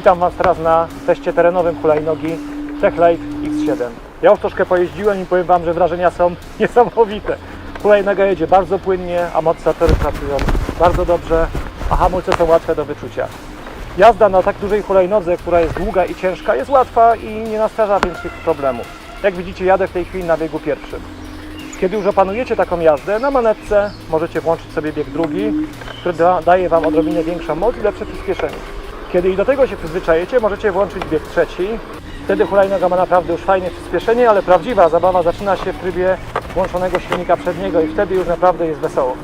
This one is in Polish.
Witam Was teraz na teście terenowym hulajnogi TechLife X7. Ja już troszkę pojeździłem i powiem Wam, że wrażenia są niesamowite. Hulajnoga jedzie bardzo płynnie, amortyzatory pracują bardzo dobrze, a hamulce są łatwe do wyczucia. Jazda na tak dużej hulajnodze, która jest długa i ciężka, jest łatwa i nie nastarza większych problemów. Jak widzicie, jadę w tej chwili na biegu pierwszym. Kiedy już opanujecie taką jazdę, na manetce możecie włączyć sobie bieg drugi, który da, daje Wam odrobinę większą moc i lepsze przyspieszenie. Kiedy i do tego się przyzwyczajecie, możecie włączyć bieg trzeci. Wtedy hulajnoga ma naprawdę już fajne przyspieszenie, ale prawdziwa zabawa zaczyna się w trybie włączonego silnika przedniego i wtedy już naprawdę jest wesoło.